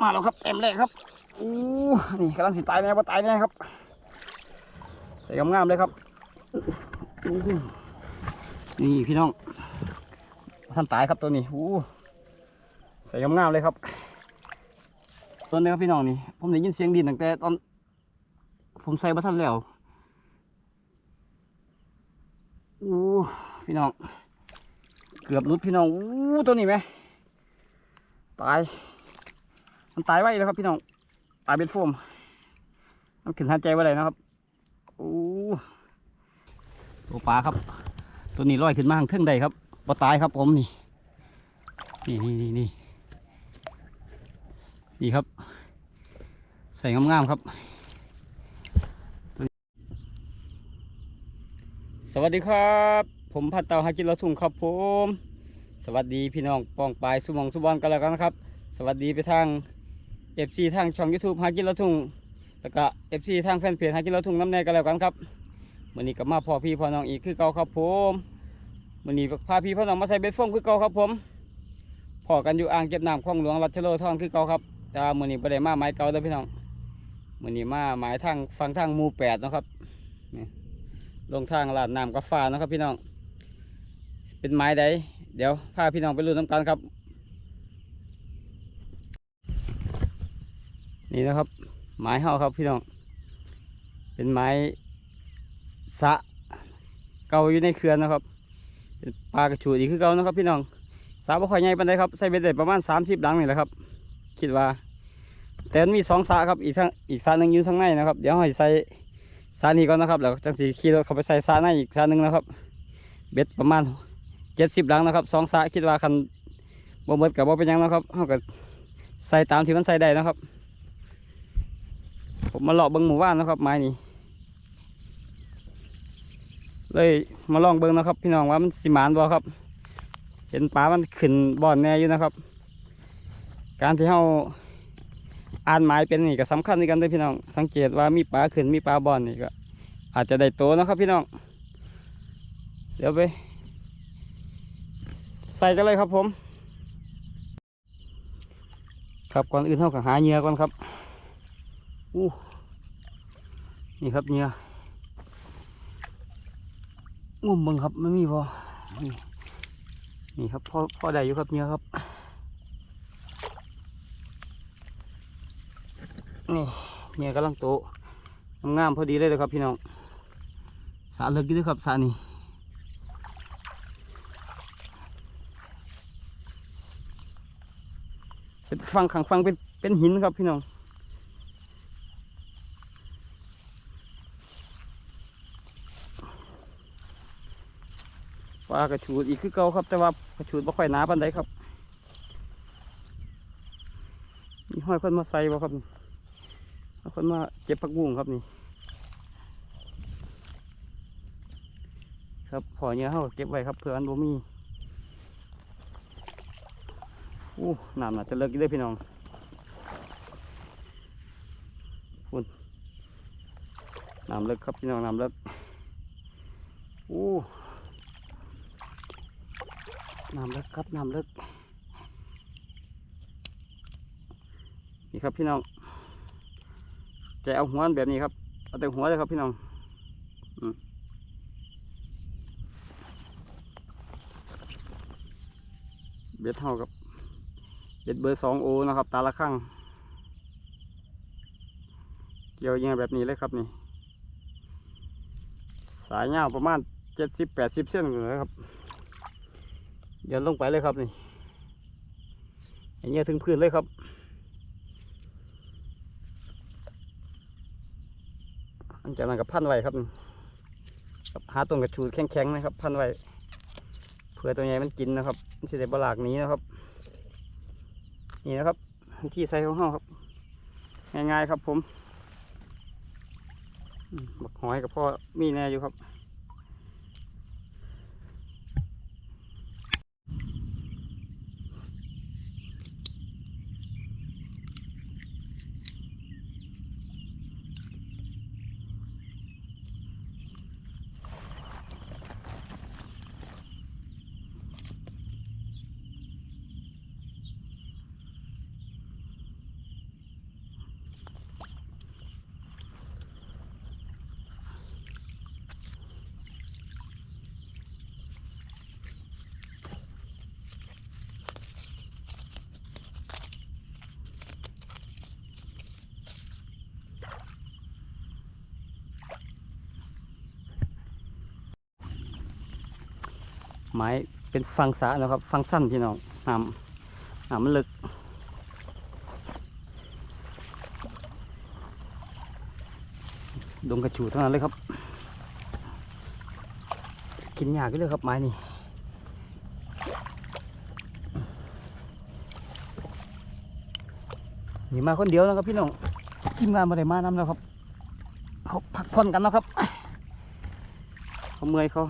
มาแล้วครับเต็มเลยครับอู้นี่กำลังสิตายแน่ว่าตายแน่ครับ ใส่งามๆเลยครับนี่พี่น้องท่านตายครับตัวนี้อู้ใส่งามๆเลยครับตัวนี้ครับพี่น้องนี่ผมได้ยินเสียงดินตั้งแต่ตอน ผมใส่บัทันแล้วอู้พี่น้อง เกือบรุดพี่น้องอู้ตัวนี้ไหมตาย มันตายไว้แล้วครับพี่น้องตายเป็นโฟม มันขึ้นหายใจไว้เลยนะครับโอ้ตัวปลาครับ ตัวนี้ลอยขึ้นมาทางเทิงใดครับบ่ตายครับผมนี่นี่ นี่นี่นี่นี่ครับ ใส่งามๆครับ สวัสดีครับ ผมพัดเต่าหากินเราทุ่งครับผม สวัสดีพี่น้องปองปลายสุมองสุบอลกันแล้วกันนะครับ สวัสดีไปทาง เอฟซีทางช่อง YouTube หากินเราทุ่งแล้วก็เอฟซีทางแฟนเพจหากินเราทุ่งน้ำแน่กันแล้วกันครับวันนี้ก็มาพ่อพี่พ่อน้องอีกคือเก่าครับผมวันนี้พาพี่พ่อน้องมาใส่เบ็ดฟงคือเก่าครับผมพอกันอยู่อ่างเก็บน้ำคลองหลวงรัชโลทองคือเก่าครับแต่ว่ามื่อนี้ประเดี๋ยวมาไม้เก่าเด้อพี่น้องมื่อนี้มาไม้ทางฟังทางมูแปดนะครับลงทางลาดน้ำกับฟ้านะครับพี่น้องเป็นไม้ใดเดี๋ยวพาพี่น้องไปรู้น้ำกันครับ นี่นะครับ ไม้เห่าครับพี่น้อง เป็นไม้สะเก่าอยู่ในเขื่อนนะครับ เป็นปลากระชูดีกคือเก่านะครับ พี่น้องสาบ่ค่อยใหญ่ปานใดครับใส่เบ็ดได้ประมาณสามสิบลังนี่แหละครับ คิดว่า แต่มันมีสองสาครับอีกทางอีกสาหนึ่งอยู่ทางในนะครับ เดี๋ยวให้ใส่ซานี้ก่อนนะครับแล้วจังสีขี่รถเข้าไปใส่ซาในอีกซาหนึ่งนะครับ เบ็ดประมาณเจ็ดสิบลังนะครับสองซาคิดว่าคันบ่เบิดกับบ่เป็นยังนะครับเขาก็ใส่ตามที่มันใส่ได้นะครับ ผมมาเลาะเบิ้งหมู่บ้านนะครับไม้นี้เลยมาลองเบิ้งนะครับ พี่น้องว่ามันสิมานบ่ครับ เห็นปลามันขึ้นบ่อนแน่อยู่นะครับ การที่เราอ่านหมายเป็นนี่ก็สำคัญในกันด้อพี่น้อง สังเกตว่ามีปลาขึ้นมีปลาบ่อนนี่ก็ อาจจะได้โตนะครับ พี่น้อง เดี๋ยวไป ใส่กันเลยครับผม ครับก่อนอื่นเท่ากับหาเหยื่อก่อนครับ อู้นี่ครับเหยื่องุ่มบังครับไม่มีพอนี่นี่ครับพ่อพ่อได้อยู่ครับเหยื่อครับ นี่เนี่ยกำลังโตงามพอดีเลยเลยครับพี่น้องสาเลิกด้อครับสานี่เป็นฟังขังฟังเป็นเป็นหินครับพี่น้องากระชูดอีกคือเก่าครับ แต่ว่ากระชูดไม่ค่อยหนาปานใดครับมีห้อยเพิ่นมาใส่บ่ครับเอาคนมาเก็บผักบุ้งครับนี่ ครับพอเนี้ยเขาเก็บไว้ครับเพื่ออันบ่มีอู้น้ำน่าจะเลิกอีกเด้พี่น้องคุณน้ำเลิกครับพี่น้องน้ำเลิกอู้ น้ำเลิกครับน้ำเลิกนี่ครับพี่น้องจะเอาหัวแบบนี้ครับ เอาแต่หัวเลยครับพี่น้องเบ็ดเท่ากับเบ็ดเบอร์สองโอนะครับ ตาละข้างเกี่ยวยังแบบนี้เลยครับนี่ สายยาวประมาณเจ็ดสิบแปดสิบเส้นเลยครับ ยวลงไปเลยครับนี่อย่างเงี้ยถึงพื้นเลยครับหลังจากนั้นก็พันไว้ครับครับหาต้นกระชูแข็งๆนะครับ พันไว้เพื่อตัวใหญ่มันกินนะครับมันจะได้บลากนี้นะครับ นี่นะครับวิธีใส่ของเราครับ ง่ายๆครับผมอืมบักหอยกับพ่อมีแน่อยู่ครับ ไม้เป็นฟังสานะครับ ฟังสั้นพี่น้องน้ำน้ำมันลึกดงกระจูเท่านั้นเลยครับ กินยากก็เลยครับไม้นี่นี่มาคนเดียวนะครับพี่น้องทีมงานมาได้มานำแล้วครับ เขาพักผ่อนกันนะครับเขาเมื่อยเขา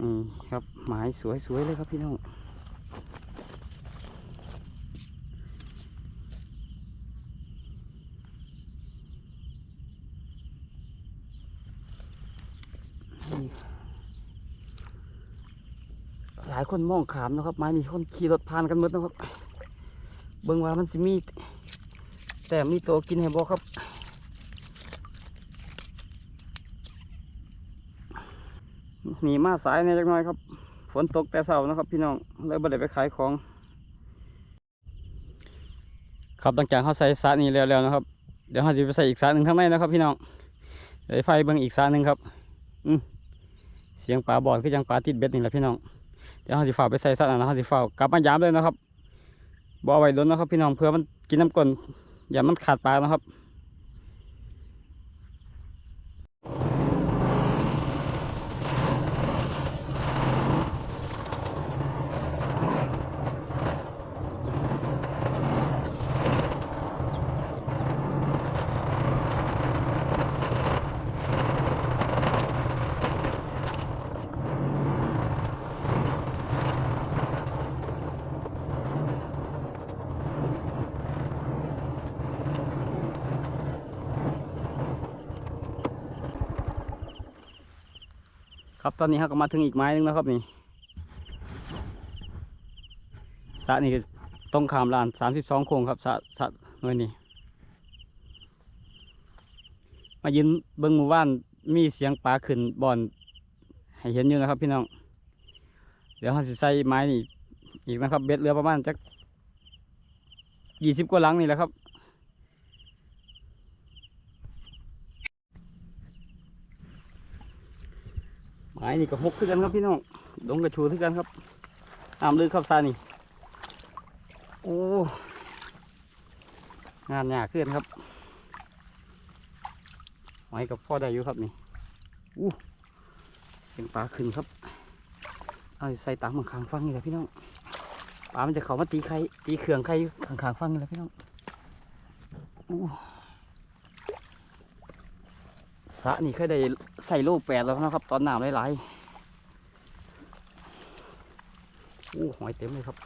อืมครับไม้สวยๆเลยครับพี่น้องหลายคนมองขามนะครับไม้นี่คนขี่รถผ่านกันหมดนะครับ เบิ่งว่ามันสิมี แต่มีตัวกินให้บ่ครับ นีมาสายในอยจักน่อยครับ ฝนตกแต่เช้านะครับ พี่น้องเลยบ่ได้ไปขายของ ครับหลังจากเขาใส่สระนี้แล้วแล้วนะครับ เดี๋ยวเขาจะไปใส่อีกสระหนึ่งข้างในนะครับ พี่น้องเดี๋ยวไฟเบิ่งอีกสระหนึ่งครับอืมเสียงปลาบอดคือยังปลาติดเบ็ดนี่แหละพี่น้องเดี๋ยวเขาจะฝ่าไปใส่สระนั้นเขาจะฝ่ากกลับมายามเลยนะครับบ่อาไว้ล้นนะครับ พี่น้องเพื่อมันกินน้ำกลนอย่ามันขาดปลานะครับ ครับตอนนี้เราก็มาถึงอีกไม้หนึงแล้วครับนี่สะนี่ต้องขามลานสามสิบสองโค้งครับสะสะหน่วยนี้มายืนเบิ้งหมู่บ้านมีเสียงปลาขึ้นบ่อนให้เห็นอยู่นะครับ พี่น้อง เดี๋ยวเราจะใส่ไม้นี่อีกนะครับ เบ็ดเรือประมาณจักยี่สิบกว่าหลังนี่แหละครับ ไม้นี่ก็หกคือกันครับพี่น้องดงกระชูคือกันครับน้ำลึกครับซานี่โอ้งานหยาขึ้นครับไม้กับพ่อได้อยู่ครับนี่อู้เสียงปลาขึ้นครับเอาใส่ตังมังคางฟังนี่แหละพี่น้องปลามันจะเขามาตีไข่ตีเขื่องไข่อยู่ข้างๆฟังนี่แหละพี่น้องอู้ส ระนี่เคยได้ใส่โลแปดแล้วนะครับ ตอนน้ำหลายๆอู้หอยเต็มเลยครับ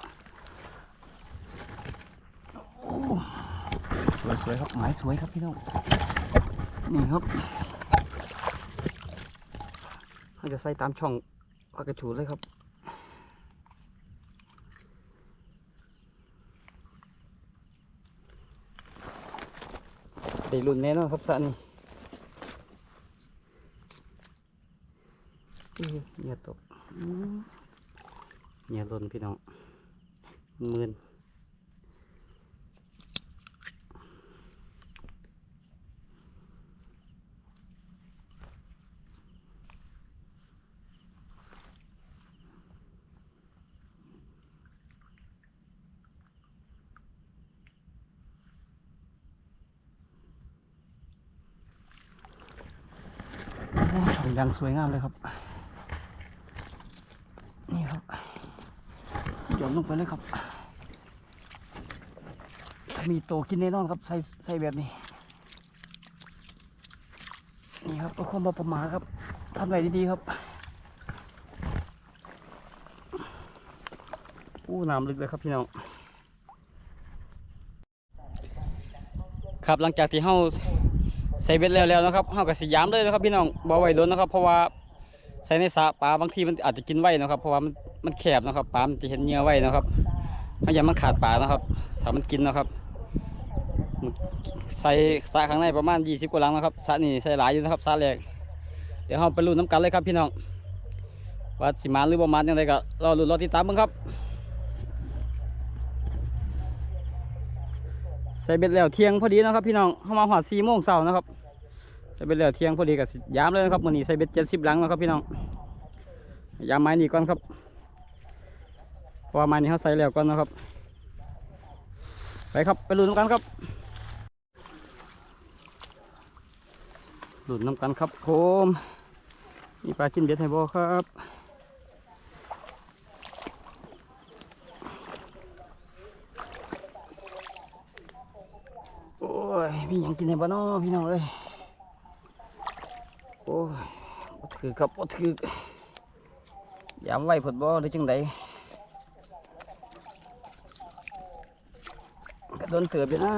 โอ้สวยๆครับหมายสวยครับพี่น้องนี่ครับเขาจะใส่ตามช่องปลากระชูเลยครับตีรุ่นแน่นอนครับสระนี่อื้อ เหงียตกอื้อเหงียหล่นพี่น้องมืนโอ้ยช่องยังสวยงามเลยครับ นี่ครับหย่อน ลงไปเลยครับ มีโตกินแน่นอนครับใส่ใส่แบบนี้ นี่ครับประความประมาทครับทำไว้ดีๆครับอู้น้ำลึกเลยครับพี่น้องครับหลังจากที่เฮาใส่เบ็ดแล้วแล้วนะครับเฮากับสยามเลยนะครับพี่น้องบ่ไว้โดนนะครับ เพราะว่าใส่ในสระปลาบางทีมันอาจจะกินไว้นะครับ เพราะว่ามัน มันแคบนะครับปลามันจะเห็นเหงื่อไว้นะครับเฮายามันขาดปลานะครับถ้ามันกินนะครับใส่สระข้างในประมาณ 20 กว่าหลังนะครับสระนี่ใส่หลายอยู่นะครับสระแรกเดี๋ยวเราไปลุ้นน้ำกันเลยครับพี่น้องว่าสิมาหรือบ่มาอย่างไรก็รอลุ้นรอติดตามเบิ่งครับใส่เบ็ดแล้วเที่ยงพอดีนะครับพี่น้องเข้ามาหอดสี่โมงเช้านะครับใส่เบ็ดแล้วเที่ยงพอดีกับยามเลยนะครับวันนี้ใส่เบ็ดเจ็ดสิบหลังแล้วครับพี่น้องยามไม้นี่ก่อนครับ พราะว่าไม้นี่เขาใส่แล้วก่อนนะครับ ไปครับไปลุ้นน้ำกันครับลุ้นน้ำกันครับผมมีปลาจิ้นเบ็ดให้บ่ครับโอ้ยมีหยังกินให้บ่เนาะพี่น้องเอ้ยโอ้ยถือครับถือยามไว้ผดบ่หรือจังใด โดนเตือบอยู่นะ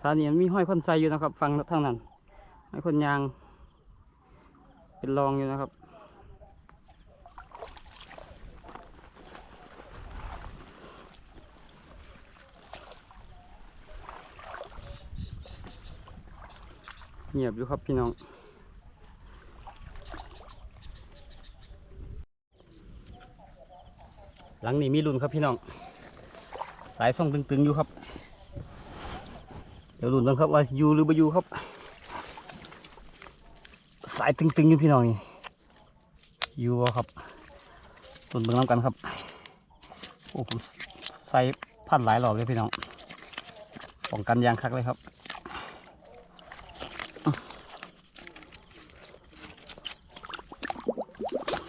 สานีมันมีห้อยคนใส่อยู่นะครับ ฟังทางนั้นห้อยคนยาง เป็นรองอยู่นะครับเงียบอยู่ครับพี่น้อง หลังนี้มีรุ่นครับพี่น้อง สายส่องตึงๆอยู่ครับ เดี๋ยวรุ่นเบ้างครับว่าอยู่หรือไม่อยู่ครับ สายตึงๆอยู่พี่น้องนี่อยู่บ่ครับรุ่นเบิ่งน้ำกันครับโอ้ผมใส่พันหลายหลอกเลยพี่น้องป้องกันยางคักเลยครับ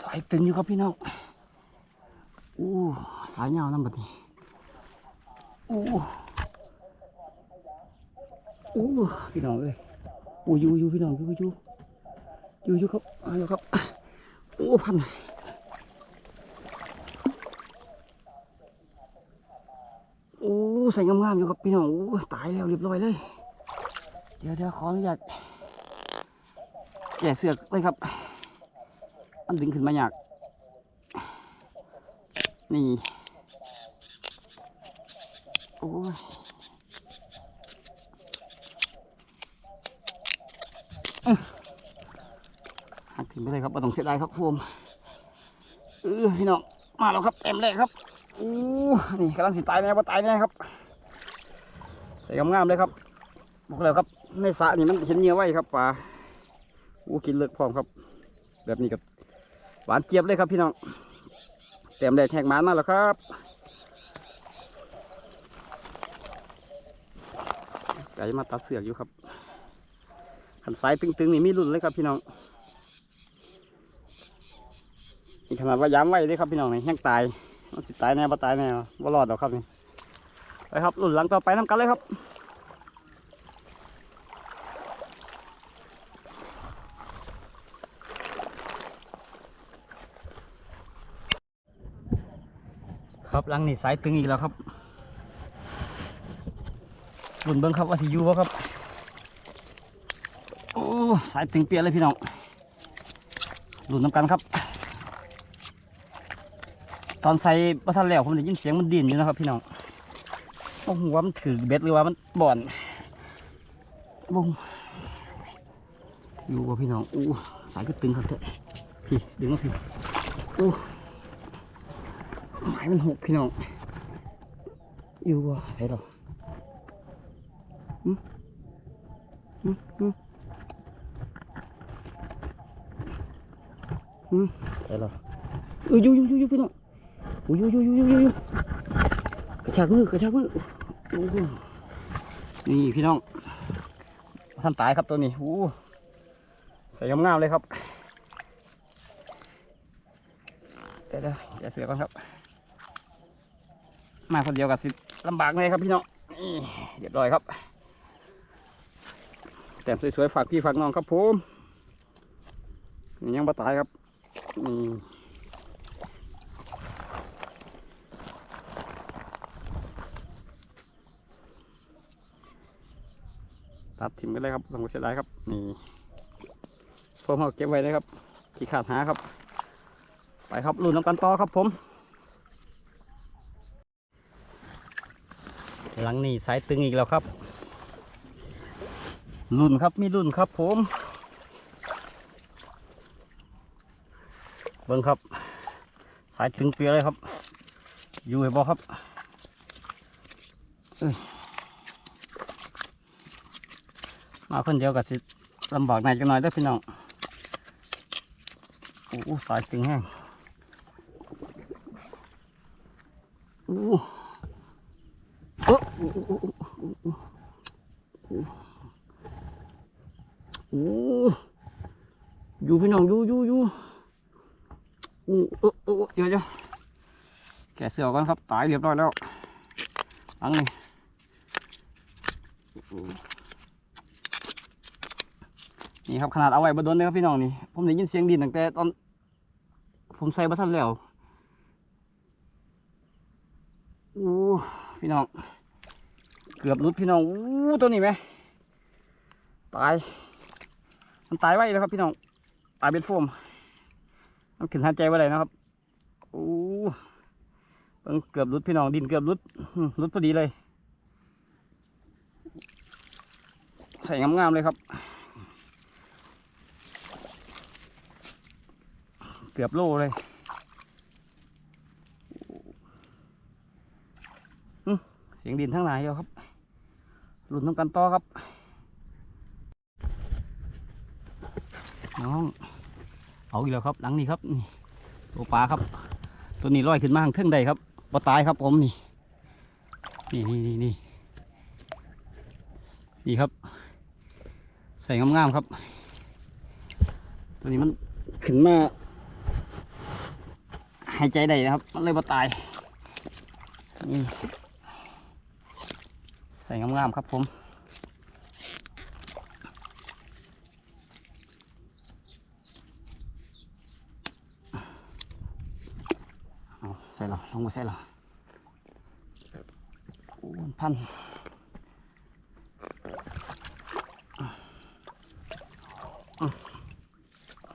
สายตึงอยู่ครับพี่น้อง อู้สายยาวน้ำบัดนี้อู้อู้พี่น้องเอ้ยอู้ยูยูพี่น้องยูยูยูยูครับเอาอยู่ครับอู้พันอู้ใส่งามๆอยู่ครับพี่น้องอู้ตายแล้วเรียบร้อยเลย เดี๋ยวเดี๋ยวขออนุญาตแก่เสือกเลยครับ มันดึงขึ้นมาอยาก นี่ โอ้ยหักทิ้งไปเลยครับม่ต้องเสียดายครับผมเออพี่น้อง มาแล้วครับเต็มเลยครับอู้นี่กำลังสิตายแน่ว่าตายแน่ครับ ใส่งามๆเลยครับ บอกแล้วครับ ในสระนี่มันเห็นเนื้อไว้ครับปลาอู้กินเลือกพร้อมครับ แบบนี้กับหวานเจี๊ยบเลยครับพี่น้อง เต็มแดดแหกมานมาแล้วครับไก่มาตัดเสือกอยู่ครับขันสายตึงๆนี่มีรุ่นเลยครับพี่น้องนี่ขนาดว่าย้ำไว้เลยครับพี่น้องนี่แห้งตายมันสิตายแน่บ่ตายแน่บ่รอดหรอกครับนี่ไปครับรุ่นหลังต่อไปน้ำกันเลยครับ รับลังนี่สายตึงอีกแล้วครับรุ่นเบิ้งครับว่าสิอยู่บ่ครับ โอ้สายตึงเปียเลยพี่น้องรุ่นน้ำกันครับ ตอนใส่บัทันแล้วผมได้ยินเสียงมันดิ่นอยู่นะครับพี่น้องโอ้โหว่ามันถือเบ็ดหรือว่ามันบ่อนบุ้งอยู่บ่พี่น้องอู้สายก็ตึงครับเถอะพี่ดึงมาพี่อู้ ม้มันหกพี่น้อง อยู่ว่ะใส่ดอกอืมอืมอืมอืมใส่ดอออยู่อยู่อยู่อยู่พี่น้องอ้ยอยู่อยู่อยู่อยู่อยู่กระชากมือกระชากมือนี่พี่น้องท่านตายครับตัวนี้โอ้ใส่งามๆเลยครับเดี๋ยวเดี๋ยวเสือก่อนครับ มาคนเดียวกับสิลำบากเลยครับพี่น้องเรียบร้อยครับ แต่มสวยๆฝากพี่ฝากน้องครับผมยังบ่ตายครับนี่ตัดทิ้งไปเลยครับต้องเสียดายครับ นี่พวกเราเก็บไว้เลยครับ ขี้ขาดหาครับ ไปครับรุ่นน้ำกันต่อครับผม หลังนี้สายตึงอีกแล้วครับรุ่นครับมีรุ่นครับผมเบิ้งครับ สายตึงเปียเลยครับ อยู่ไอ้บอครับมาคนเดียวกับสิลำบากหน่อยจังหน่อยเด้อพี่น้องโอ้สายตึงแห้งโอ้โหเอ้อ โอ้โหอยู่พี่น้องอยู่อยู่อยู่โอ้เอเออเดี๋ยวเดี๋ยวแกะเสือก่อนครับ ตายเรียบร้อยแล้วหลังนี่นี่ครับขนาดเอาไว้บดนเลยครับพี่น้องนี่ ผมได้ยินเสียงดินตั้งแต่ตอน ผมใส่บัทันแล้วโอ้พี่น้อง กือบรุดพี่น้องโอ้ตัวนี้ไหมตาย มันตายไว้แล้วครับพี่น้องตายเป็นโฟมมันขึ้นหายใจไว้เลยนะครับโอ้เบิ่งเกือบรุดพี่น้องดินเกือบรุดรุดพอดีเลย ใส่งามๆเลยครับ เกือบโลเลยเสียงดินทั้งหลายอยู่ครับ หลุนต้องกันต่อครับ น้อง เอาอีกแล้วครับ หลังนี้ครับตัวปลาครับ ตัวนี้ลอยขึ้นมาข้างเทิงใดครับบ่ตายครับผมนี่ นี่นี่นี่นี่นี่ครับ ใส่งามๆครับ ตัวนี้มันขึ้นมาหายใจได้นะครับ มันเลยบ่ตายนี่ ใส่งามๆครับผมใส่หรอลงมาใส่หรอพัน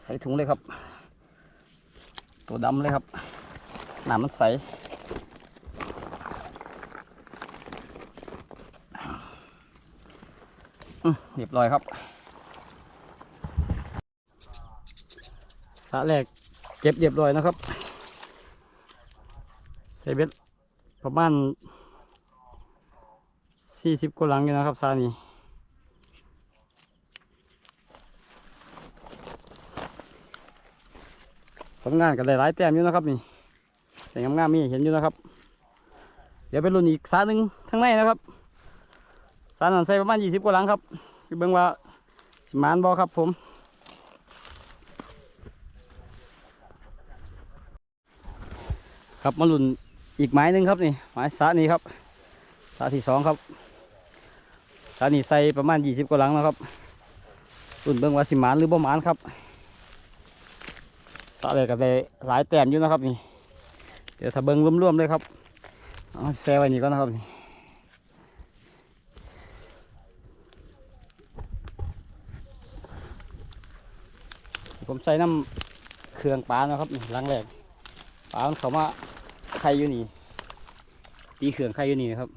ใส่ถุงเลยครับ ตัวดำเลยครับน้ำมันใส อืม เรียบร้อยครับสระแรกเก็บเรียบร้อยนะครับใส่เบ็ดประมาณสี่สิบกว่าหลังอยู่นะครับสานี้ผลงานก็ได้หลายแต้มอยู่นะครับนี่แต่งามๆมีเห็นอยู่นะครับ เดี๋ยวไปรุ่นอีกสาหนึ่งทั้างในนะครับสานั้นใส่ประมาณยี่สิบกว่าหลังครับ ไปเบิ่งว่าสมานบอครับผม ครับมาลุ่นอีกไม้หนึ่งครับนี่ไม้สานี้ครับสาที่สองครับสานี้ใส่ประมาณยี่สิบกว่าหลังนะครับรุ่นเบิ่งว่าสิหมานหรือบ่หมานครับสาเลยก็ได้หลายแต้มอยู่นะครับนี่เดี๋ยวถ้าเบิ่งรวมๆเลยครับเอาแซ่ไว้นี่ก่อนนะครับนี่ ผมใส่น้ำเครื่องปลานะครับหลังแรกปลามันเขามาไข่อยู่นี่ตีเขื่องไข่อยู่นี่นะครับ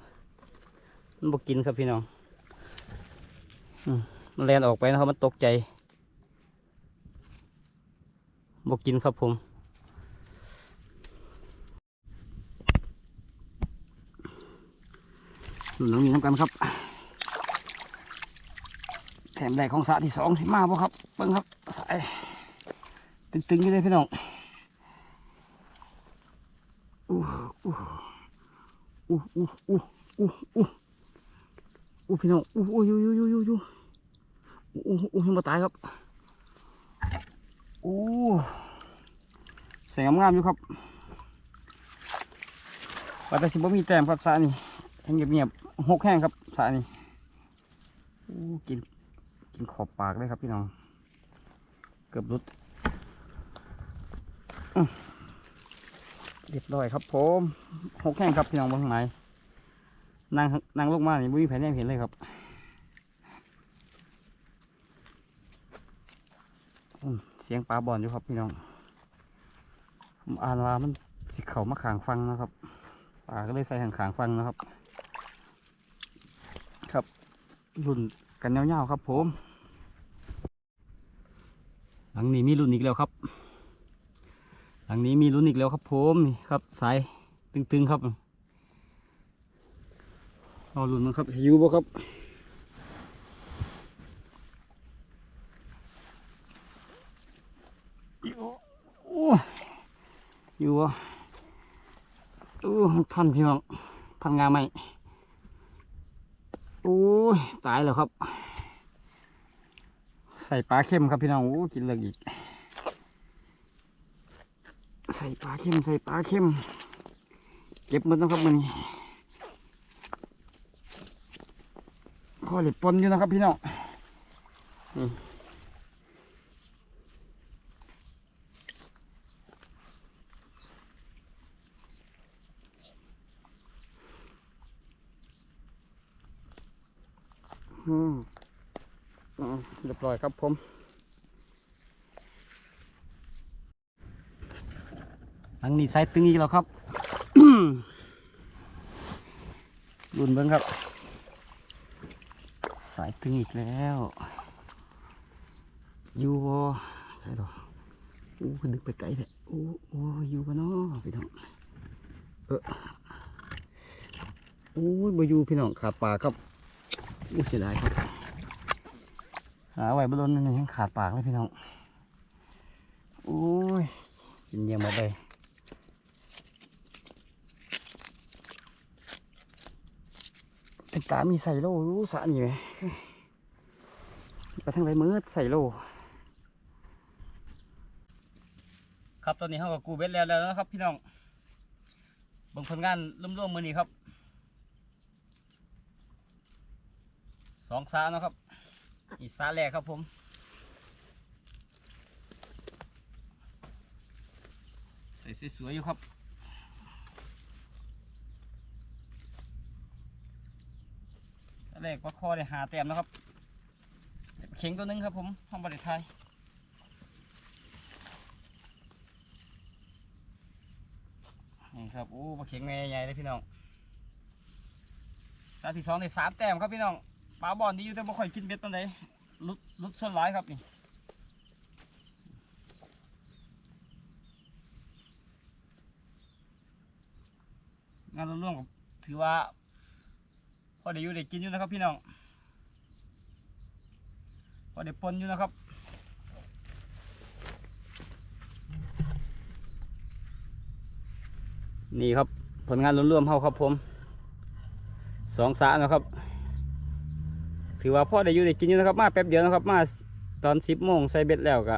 มันบกกินครับพี่น้องมันแลนออกไปนะครับมันตกใจบกกินครับผมน้องมีน้ำกันครับ แถมแรกของสระที่สองสิมาบ่ครับเบิ้งครับสาย ตึงๆอยู่เลยพี่น้องอู้อู้อู้อู้อู้อู้อู้อู้พี่น้องอู้อู้ยูยูยูยูยูอู้อู้ยังมาตายครับอู้แสงงามๆอยู่ครับว่าแต่สิบ่มีแต้มครับสานี่ให้เงียบๆหกแห้งครับสานี่อู้กินกินขอบปากเลยครับพี่น้อง เกือบหลุด เรียบร้อยครับผมหกแข้งครับพี่น้องบางไหนนั่งนั่งลงมานี่บุ้ยแผ่นแนมเห็นเลยครับเสียงปลาบอลอยู่ครับพี่น้องผมอ่านว่ามันสิเขามาขางฟังนะครับปลาก็เลยใส่ขางขางฟังนะครับ ครับรุ่นกันเงาๆครับผม หลังนี้มีรุ่นอีกแล้วครับ หลังนี้มีลุ้นอีกแล้วครับผมครับสายตึงๆครับรอลุ้นมันครับสิอยู่บ่ครับอยู่โอ้ยอยู่บ่โอ้มันพันพี่น้องพันงาไหมโอ้ยตายแล้วครับ ใส่ปลาเข้มครับพี่น้องโอ้กินเลิกอีก ใส่ปลาเข้มใส่ปลาเข้มเก็บมันต้องครับมันพ่อเหล็กปนอยู่นะครับพี่น้องนี่อืมอ่าเรียบร้อยครับผม อันนี้ไซตึงอีกแล้วครับรุนเบิ้งครับ สายตึงอีกแล้วอยู่บ่ใส่ดอกอู้ดึกไปไกลเลยอู้โอ้อยู่กันเนาะพี่น้องเออโอ้ยบ่อยู่พี่น้องขาดปากครับอู้เสียดายครับหาไว้บนรถนั่นยังขาดปากเลยพี่น้องโอ้ยกินเยี่ยมมดเลยเป็ นตามีใส่โลรู้สะนี่ไหมไปทางไรมืดใส่โล ครับตอนนี้เขากับกูเบ็ดแล้วแล้วนะครับ พี่น้องบิ่งผลงานร่วมๆมือนี้ครับสองสาเนาะครับอีกสาแรกครับผมใส่สวยๆอยู่ครับ แรกว่าคอได้หาแต้มนะครับเข็งตัวหนึงครับผมห้องบริไทยนี่ครับโอ้ปลาเข็งแม่ใหญ่เลยพี่น้องสาที่สองในสามแต้มครับพี่น้องปลาบอลดีอยู่แต่ไม่ค่อยกินเบ็ดตอนไหนลุดลุดส่วนหลายครับนี่งานร่วมกับถือว่า พอได้อยู่ได้กินอยู่นะครับพี่น้องพอได้ปนอยู่นะครับนี่ครับผลงานรวมๆเฮาครับผมสองสานะครับ ถือว่าพ่อได้อยู่ได้กินอยู่นะครับ มาแป๊บเดียวนะครับ มาตอนสิบโมงใส่เบ็ดแล้วก็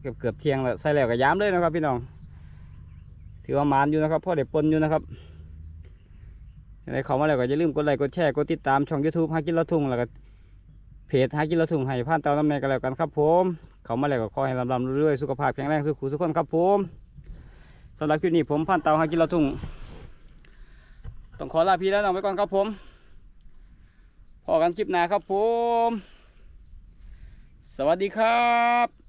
เกือบเกือบเที่ยงแล้วใส่แล้วก็ย้ำเลยนะครับ พี่น้อง ถือว่ามานอยู่นะครับพ่อได้ปนอยู่นะครับ ยังไงเข้ามาแล้วก็อย่าลืมกดไลค์กดแชร์กดติดตามช่อง YouTube หากินละทุ่งแล้วก็เพจหากินละทุ่งให้ผ่านเตาน้ำในกันแล้วกันครับผมเข้ามาแล้วก็ขอให้ลำลำเรื่อยๆสุขภาพแข็งแรงสุขุสุขคนครับผมสำหรับคลิปนี้ผมผ่านเตาหากินละทุ่งต้องขอลาพี่แล้วน้องไปก่อนครับผมพอกันคลิปหน้าครับผม สวัสดีครับ